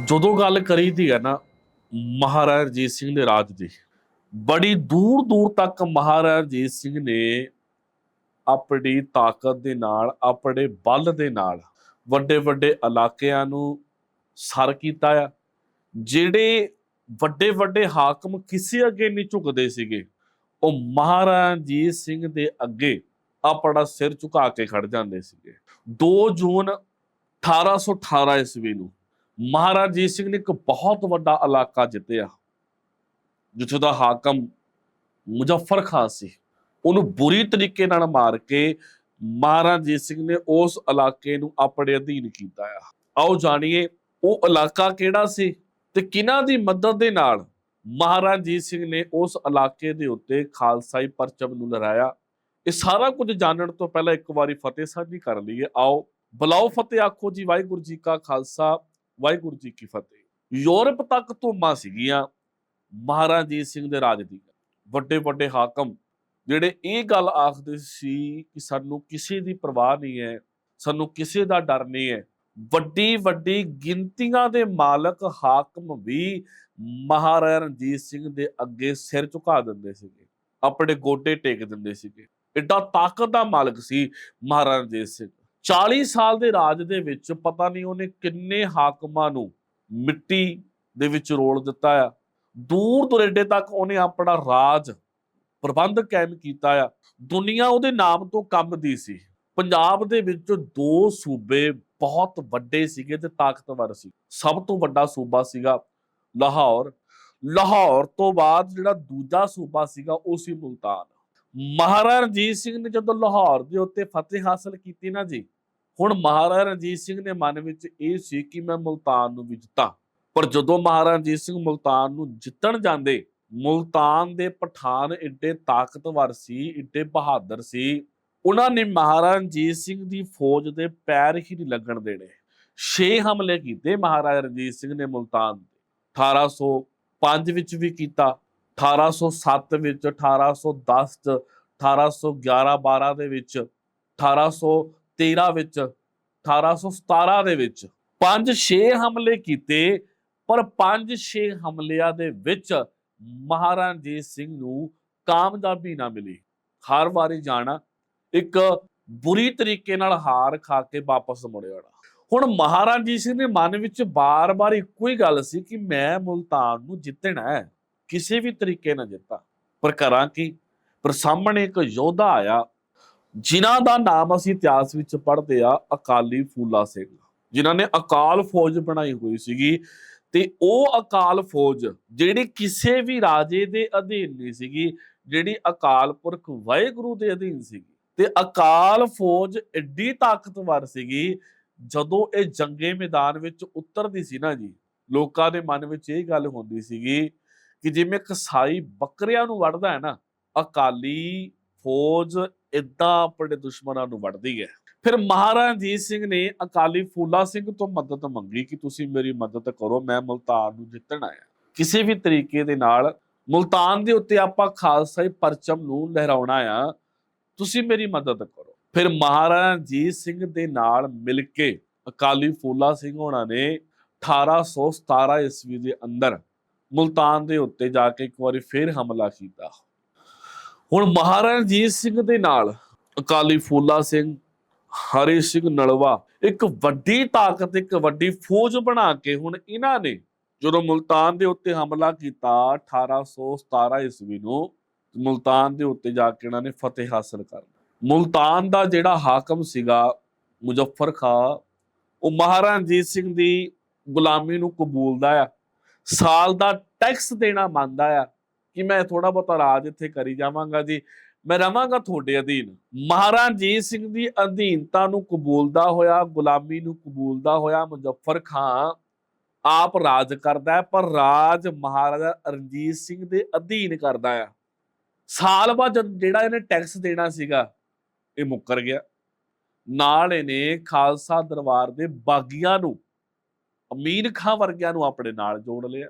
ਜਦੋਂ ਗੱਲ ਕਰੀ ਦੀ ਹੈ ਨਾ, ਮਹਾਰਾਜਾ ਰਣਜੀਤ ਸਿੰਘ ਦੇ ਰਾਜ ਦੀ, ਬੜੀ ਦੂਰ ਦੂਰ ਤੱਕ ਮਹਾਰਾਜਾ ਰਣਜੀਤ ਸਿੰਘ ਨੇ ਆਪਣੀ ਤਾਕਤ ਦੇ ਨਾਲ, ਆਪਣੇ ਬਲ ਦੇ ਨਾਲ ਵੱਡੇ ਵੱਡੇ ਇਲਾਕਿਆਂ ਨੂੰ ਸਰ ਕੀਤਾ ਆ, ਜਿਹੜੇ ਵੱਡੇ ਵੱਡੇ ਹਾਕਮ ਕਿਸੇ ਅੱਗੇ ਨਹੀਂ ਝੁਕਦੇ ਸੀਗੇ, ਉਹ ਮਹਾਰਾਜਾ ਰਣਜੀਤ ਸਿੰਘ ਦੇ ਅੱਗੇ ਆਪਣਾ ਸਿਰ ਝੁਕਾ ਕੇ ਖੜ ਜਾਂਦੇ ਸੀਗੇ। 2 ਜੂਨ 1818 ਈਸਵੀ ਨੂੰ ਮਹਾਰਾਜਾ ਰਣਜੀਤ ਸਿੰਘ ਨੇ ਇੱਕ ਬਹੁਤ ਵੱਡਾ ਇਲਾਕਾ ਜਿੱਤਿਆ, ਜਿੱਥੇ ਦਾ ਹਾਕਮ ਮੁਜ਼ੱਫਰ ਖਾਨ ਸੀ। ਉਹਨੂੰ ਬੁਰੀ ਤਰੀਕੇ ਨਾਲ ਮਾਰ ਕੇ ਮਹਾਰਾਜ ਰਣਜੀਤ ਸਿੰਘ ਨੇ ਉਸ ਇਲਾਕੇ ਨੂੰ ਆਪਣੇ ਅਧੀਨ ਕੀਤਾ ਆ। ਆਓ ਜਾਣੀਏ, ਉਹ ਇਲਾਕਾ ਕਿਹੜਾ ਸੀ ਤੇ ਕਿਹਨਾਂ ਦੀ ਮਦਦ ਦੇ ਨਾਲ ਮਹਾਰਾਜਾ ਰਣਜੀਤ ਸਿੰਘ ਨੇ ਉਸ ਇਲਾਕੇ ਦੇ ਉੱਤੇ ਖਾਲਸਾਈ ਪਰਚਮ ਨੂੰ ਲਹਿਰਾਇਆ। ਇਹ ਸਾਰਾ ਕੁਝ ਜਾਣਨ ਤੋਂ ਪਹਿਲਾਂ ਇੱਕ ਵਾਰੀ ਫਤਿਹ ਸਾਂਝੀ ਕਰ ਲਈਏ। ਆਓ, ਬੁਲਾਓ ਫਤਿਹ ਆਖੋ ਜੀ, ਵਾਹਿਗੁਰੂ ਜੀ ਕਾ ਖਾਲਸਾ। ਵਾਹਿਗੁਰੂ ਜੀ ਕੀ ਫਤਿਹ। ਯੂਰਪ ਤੱਕ ਧੂਮਾਂ ਸੀਗੀਆਂ, ਮਹਾਰਾਜਾ ਰਣਜੀਤ ਸਿੰਘ ਦੇ ਰਾਜ ਦੀ ਵੱਡੇ ਵੱਡੇ ਹਾਕਮ ਜਿਹੜੇ ਇਹ ਗੱਲ ਆਖਦੇ ਸੀ ਕਿ ਸਾਨੂੰ ਕਿਸੇ ਦੀ ਪਰਵਾਹ ਨਹੀਂ ਹੈ, ਸਾਨੂੰ ਕਿਸੇ ਦਾ ਡਰ ਨਹੀਂ ਹੈ। ਵੱਡੀ ਵੱਡੀ ਗਿਣਤੀਆਂ ਦੇ ਮਾਲਕ ਹਾਕਮ ਵੀ ਮਹਾਰਾਜਾ ਰਣਜੀਤ ਸਿੰਘ ਦੇ ਅੱਗੇ ਸਿਰ ਝੁਕਾ ਦਿੰਦੇ ਸੀਗੇ, ਆਪਣੇ ਗੋਡੇ ਟੇਕ ਦਿੰਦੇ ਸੀਗੇ। ਐਡਾ ਤਾਕਤ ਦਾ ਮਾਲਕ ਸੀ ਮਹਾਰਾਜਾ ਰਣਜੀਤ ਸਿੰਘ। 40 ਸਾਲ ਦੇ ਰਾਜ ਦੇ ਵਿੱਚ ਪਤਾ ਨਹੀਂ ਉਹਨੇ ਕਿੰਨੇ ਹਾਕਮਾਂ ਨੂੰ ਮਿੱਟੀ ਦੇ ਵਿੱਚ ਰੋਲ ਦਿੱਤਾ ਆ। ਦੂਰ ਦੁਰੇਡੇ ਤੱਕ ਉਹਨੇ ਆਪਣਾ ਰਾਜ ਪ੍ਰਬੰਧ ਕਾਇਮ ਕੀਤਾ ਆ। ਦੁਨੀਆ ਉਹਦੇ ਨਾਮ ਤੋਂ ਕੰਬਦੀ ਸੀ। ਪੰਜਾਬ ਦੇ ਵਿੱਚ ਦੋ ਸੂਬੇ ਬਹੁਤ ਵੱਡੇ ਸੀਗੇ ਤੇ ਤਾਕਤਵਰ ਸੀ। ਸਭ ਤੋਂ ਵੱਡਾ ਸੂਬਾ ਸੀਗਾ ਲਾਹੌਰ। ਲਾਹੌਰ ਤੋਂ ਬਾਅਦ ਜਿਹੜਾ ਦੂਜਾ ਸੂਬਾ ਸੀਗਾ ਉਹ ਸੀ ਮੁਲਤਾਨ। ਮਹਾਰਾਜਾ ਰਣਜੀਤ ਸਿੰਘ ਨੇ ਜਦੋਂ ਲਾਹੌਰ ਦੇ ਉੱਤੇ ਫਤਿਹ ਹਾਸਲ ਕੀਤੀ ਨਾ ਜੀ, ਹੁਣ ਮਹਾਰਾਜਾ ਰਣਜੀਤ ਸਿੰਘ ਦੇ ਮਨ ਵਿੱਚ ਇਹ ਸੀ ਕਿ ਮੈਂ ਮੁਲਤਾਨ ਨੂੰ ਵੀ ਜਿੱਤਾਂ। ਪਰ ਜਦੋਂ ਮਹਾਰਾਜਾ ਰਣਜੀਤ ਸਿੰਘ ਮੁਲਤਾਨ ਨੂੰ ਜਿੱਤਣ ਜਾਂਦੇ, ਮੁਲਤਾਨ ਦੇ ਪਠਾਨ ਏਡੇ ਤਾਕਤਵਰ ਸੀ, ਏਡੇ ਬਹਾਦਰ ਸੀ, ਉਹਨਾਂ ਨੇ ਮਹਾਰਾਜਾ ਰਣਜੀਤ ਸਿੰਘ ਦੀ ਫੌਜ ਦੇ ਪੈਰ ਹੀ ਨਹੀਂ ਲੱਗਣ ਦੇਣੇ। ਛੇ ਹਮਲੇ ਕੀਤੇ ਮਹਾਰਾਜਾ ਰਣਜੀਤ ਸਿੰਘ ਨੇ ਮੁਲਤਾਨ ਤੇ 1805 ਵਿੱਚ ਵੀ ਕੀਤਾ। 1807 ਵਿੱਚ 1810 ਚ 1811 12 ਦੇ ਵਿੱਚ 1813 ਵਿੱਚ 1817 ਦੇ ਵਿੱਚ। 5-6 ਹਮਲੇ ਕੀਤੇ, ਪਰ 5-6 ਹਮਲਿਆਂ ਦੇ ਵਿੱਚ ਮਹਾਰਾਜਾ ਰਣਜੀਤ ਸਿੰਘ ਨੂੰ ਕਾਮਯਾਬੀ ਨਾ ਮਿਲੀ। ਹਰ ਵਾਰੀ ਜਾਣਾ, ਇੱਕ ਬੁਰੀ ਤਰੀਕੇ ਨਾਲ ਹਾਰ ਖਾ ਕੇ ਵਾਪਸ ਮੁੜ ਆਉਣਾ। ਹੁਣ ਮਹਾਰਾਜਾ ਰਣਜੀਤ ਸਿੰਘ ਦੇ ਮਨ ਵਿੱਚ ਬਾਰ-ਬਾਰ ਇੱਕੋ ਹੀ ਗੱਲ ਸੀ ਕਿ ਮੈਂ ਮੁਲਤਾਨ ਨੂੰ ਜਿੱਤਣਾ ਹੈ। ਕਿਸੇ ਵੀ ਤਰੀਕੇ ਨਾਲ ਜਿੱਤਾਂ ਪਰ ਕਰਾਂ ਕੀ? ਪਰ ਸਾਹਮਣੇ ਇੱਕ ਯੋਧਾ ਆਇਆ, ਜਿਨ੍ਹਾਂ ਦਾ ਨਾਮ ਅਸੀਂ ਇਤਿਹਾਸ ਵਿੱਚ ਪੜ੍ਹਦੇ ਆ ਅਕਾਲੀ ਫੂਲਾ ਸਿੰਘ। ਜਿਨ੍ਹਾਂ ਨੇ ਅਕਾਲ ਫੌਜ ਬਣਾਈ ਹੋਈ ਸੀਗੀ ਤੇ ਉਹ ਅਕਾਲ ਫੌਜ ਜਿਹੜੀ ਕਿਸੇ ਵੀ ਰਾਜੇ ਦੇ ਅਧੀਨ ਨਹੀਂ ਸੀਗੀ, ਜਿਹੜੀ ਅਕਾਲ ਪੁਰਖ ਵਾਹਿਗੁਰੂ ਦੇ ਅਧੀਨ ਸੀਗੀ। ਤੇ ਅਕਾਲ ਫੌਜ ਐਡੀ ਤਾਕਤਵਰ ਸੀਗੀ, ਜਦੋਂ ਇਹ ਜੰਗੇ ਮੈਦਾਨ ਵਿੱਚ ਉਤਰਦੀ ਸੀ ਨਾ ਜੀ, ਲੋਕਾਂ ਦੇ ਮਨ ਵਿੱਚ ਇਹ ਗੱਲ ਹੁੰਦੀ ਸੀਗੀ ਕਿ ਜਿਵੇਂ ਕਸਾਈ ਬੱਕਰਿਆਂ ਨੂੰ ਵੜਦਾ ਹੈ ਨਾ, ਅਕਾਲੀ ਫੌਜ ਇਦਾਂ ਆਪਣੇ ਦੁਸ਼ਮਣਾਂ ਨੂੰ ਵੜਦੀ ਹੈ। ਫਿਰ ਮਹਾਰਾਜਾ ਰਣਜੀਤ ਸਿੰਘ ਨੇ ਅਕਾਲੀ ਫੂਲਾ ਸਿੰਘ ਤੋਂ ਮਦਦ ਮੰਗੀ ਕਿ ਤੁਸੀਂ ਮੇਰੀ ਮਦਦ ਕਰੋ, ਮੈਂ ਮੁਲਤਾਨ ਨੂੰ ਜਿੱਤਣਾ ਹੈ ਕਿਸੇ ਵੀ ਤਰੀਕੇ ਦੇ ਨਾਲ ਮੁਲਤਾਨ ਦੇ ਉੱਤੇ ਆਪਾਂ ਖਾਲਸਾਈ ਪਰਚਮ ਨੂੰ ਲਹਿਰਾਉਣਾ ਆ ਤੁਸੀਂ ਮੇਰੀ ਮਦਦ ਕਰੋ। ਫਿਰ ਮਹਾਰਾਜਾ ਰਣਜੀਤ ਸਿੰਘ ਦੇ ਨਾਲ ਮਿਲ ਕੇ ਅਕਾਲੀ ਫੂਲਾ ਸਿੰਘ ਹੋਣਾ ਨੇ 1817 ਈਸਵੀ ਦੇ ਅੰਦਰ ਮੁਲਤਾਨ ਦੇ ਉੱਤੇ ਜਾ ਕੇ ਇੱਕ ਵਾਰੀ ਫੇਰ ਹਮਲਾ ਕੀਤਾ। ਹੁਣ ਮਹਾਰਾਜਾ ਰਣਜੀਤ ਸਿੰਘ ਦੇ ਨਾਲ ਅਕਾਲੀ ਫੂਲਾ ਸਿੰਘ, ਹਰੀ ਸਿੰਘ ਨਲਵਾ, ਇੱਕ ਵੱਡੀ ਤਾਕਤ, ਇੱਕ ਵੱਡੀ ਫੌਜ ਬਣਾ ਕੇ ਹੁਣ ਇਹਨਾਂ ਨੇ ਜਦੋਂ ਮੁਲਤਾਨ ਦੇ ਉੱਤੇ ਹਮਲਾ ਕੀਤਾ 1817 ਈਸਵੀ ਨੂੰ ਮੁਲਤਾਨ ਦੇ ਉੱਤੇ ਜਾ ਕੇ ਇਹਨਾਂ ਨੇ ਫਤਿਹ ਹਾਸਲ ਕਰ ਮੁਲਤਾਨ ਦਾ ਜਿਹੜਾ ਹਾਕਮ ਸੀਗਾ ਮੁਜ਼ੱਫਰ ਖਾਂ, ਉਹ ਮਹਾਰਾਜਾ ਰਣਜੀਤ ਸਿੰਘ ਦੀ ਗੁਲਾਮੀ ਨੂੰ ਕਬੂਲਦਾ ਆ। ਸਾਲ ਦਾ ਟੈਕਸ ਦੇਣਾ ਮੰਨਦਾ ਆ ਕਿ ਮੈਂ ਥੋੜਾ ਬਹੁਤਾ ਰਾਜ ਇੱਥੇ ਕਰੀ ਜਾਵਾਂਗਾ ਜੀ। ਮੈਂ ਰਵਾਂਗਾ ਤੁਹਾਡੇ ਅਧੀਨ। ਮਹਾਰਾਜ ਰਣਜੀਤ ਸਿੰਘ ਦੀ ਅਧੀਨਤਾ ਨੂੰ ਕਬੂਲਦਾ ਹੋਇਆ, ਗੁਲਾਮੀ ਨੂੰ ਕਬੂਲਦਾ ਹੋਇਆ ਮੁਜ਼ੱਫਰ ਖਾਂ ਆਪ ਰਾਜ ਕਰਦਾ ਹੈ, ਪਰ ਰਾਜ ਮਹਾਰਾਜਾ ਰਣਜੀਤ ਸਿੰਘ ਦੇ ਅਧੀਨ ਕਰਦਾ ਆ। ਸਾਲ ਬਾਅਦ ਜਦ ਜਿਹੜਾ ਇਹਨੇ ਟੈਕਸ ਦੇਣਾ ਸੀਗਾ, ਇਹ ਮੁੱਕਰ ਗਿਆ। ਨਾਲ ਇਹਨੇ ਖਾਲਸਾ ਦਰਬਾਰ ਦੇ ਬਾਗੀਆਂ ਨੂੰ ਅਮੀਰ ਖਾਂ ਵਰਗਿਆਂ ਨੂੰ ਆਪਣੇ ਨਾਲ ਜੋੜ ਲਿਆ।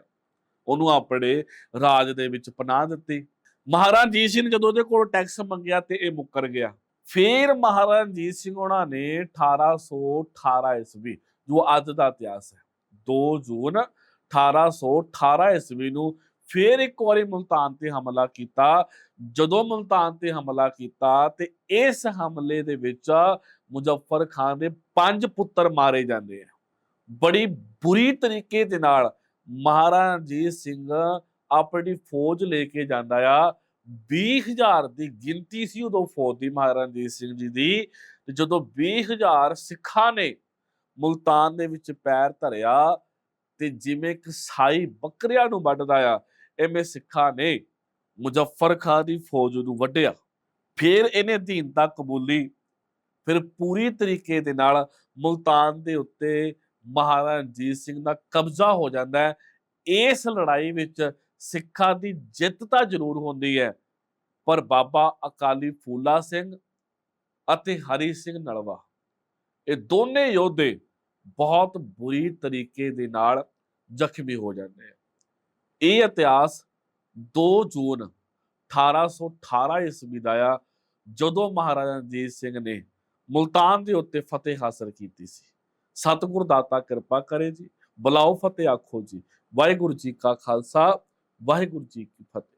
ਉਹਨੂੰ ਆਪਣੇ ਰਾਜ ਦੇ ਵਿੱਚ ਪਨਾਹ ਦਿੱਤੀ। ਮਹਾਰਾਜਾ ਰਣਜੀਤ ਸਿੰਘ ਜਦੋਂ ਉਹਦੇ ਕੋਲ ਟੈਕਸ ਮੰਗਿਆ ਤੇ ਇਹ ਮੁੱਕਰ ਗਿਆ। ਫਿਰ ਮਹਾਰਾਜਾ ਰਣਜੀਤ ਸਿੰਘ ਉਹਨਾਂ ਨੇ 1818 ਈਸਵੀ, ਜੋ ਅੱਜ ਦਾ ਇਤਿਹਾਸ ਹੈ 2 ਜੂਨ 1818 ਈਸਵੀ ਨੂੰ ਫਿਰ ਇੱਕ ਵਾਰੀ ਮੁਲਤਾਨ ਤੇ ਹਮਲਾ ਕੀਤਾ। ਜਦੋਂ ਮੁਲਤਾਨ ਤੇ ਹਮਲਾ ਕੀਤਾ ਤੇ ਇਸ ਹਮਲੇ ਦੇ ਵਿੱਚ ਮੁਜ਼ੱਫਰ ਖਾਨ ਦੇ ਪੰਜ ਪੁੱਤਰ ਮਾਰੇ ਜਾਂਦੇ ਆ। ਬੜੀ ਬੁਰੀ ਤਰੀਕੇ ਦੇ ਨਾਲ ਮਹਾਰਾਜਾ ਰਣਜੀਤ ਸਿੰਘ ਆਪਣੀ ਫੌਜ ਲੈ ਕੇ ਜਾਂਦਾ ਆ। 20000 ਦੀ ਗਿਣਤੀ ਸੀ ਉਦੋਂ ਫੌਜ ਦੀ ਮਹਾਰਾਜਾ ਰਣਜੀਤ ਸਿੰਘ ਜੀ ਦੀ। ਤੇ ਜਦੋਂ 20000 ਸਿੱਖਾਂ ਨੇ ਮੁਲਤਾਨ ਦੇ ਵਿੱਚ ਪੈਰ ਧਰਿਆ ਤੇ ਜਿਵੇਂ ਕਸਾਈ ਬੱਕਰਿਆਂ ਨੂੰ ਵੱਢਦਾ ਆ, ਐਵੇਂ ਸਿੱਖਾਂ ਨੇ ਮੁਜ਼ੱਫਰ ਖਾਨ ਦੀ ਫੌਜ ਨੂੰ ਵੱਢਿਆ। ਫਿਰ ਇਹਨੇ ਅਧੀਨਤਾ ਕਬੂਲੀ। ਫਿਰ ਪੂਰੀ ਤਰੀਕੇ ਦੇ ਨਾਲ ਮੁਲਤਾਨ ਦੇ ਉੱਤੇ ਮਹਾਰਾਜਾ ਰਣਜੀਤ ਸਿੰਘ ਦਾ ਕਬਜ਼ਾ ਹੋ ਜਾਂਦਾ ਹੈ। ਇਸ ਲੜਾਈ ਵਿੱਚ ਸਿੱਖਾਂ ਦੀ ਜਿੱਤ ਤਾਂ ਜ਼ਰੂਰ ਹੁੰਦੀ ਹੈ, ਪਰ ਬਾਬਾ ਅਕਾਲੀ ਫੂਲਾ ਸਿੰਘ ਅਤੇ ਹਰੀ ਸਿੰਘ ਨਲਵਾ, ਇਹ ਦੋਨੇ ਯੋਧੇ ਬਹੁਤ ਬੁਰੀ ਤਰੀਕੇ ਦੇ ਨਾਲ ਜ਼ਖਮੀ ਹੋ ਜਾਂਦੇ ਆ। ਇਹ ਇਤਿਹਾਸ 2 ਜੂਨ 1818 ਈਸਵੀ ਦਾ ਆ, ਜਦੋਂ ਮਹਾਰਾਜਾ ਰਣਜੀਤ ਸਿੰਘ ਨੇ ਮੁਲਤਾਨ ਦੇ ਉੱਤੇ ਫਤਿਹ ਹਾਸਲ ਕੀਤੀ ਸੀ। ਸਤਿਗੁਰ ਦਾਤਾ ਕਿਰਪਾ ਕਰੇ ਜੀ। ਬੁਲਾਓ ਫਤਿਹ ਆਖੋ ਜੀ। ਵਾਹਿਗੁਰੂ ਜੀ ਕਾ ਖਾਲਸਾ, ਵਾਹਿਗੁਰੂ ਜੀ ਕੀ ਫਤਿਹ।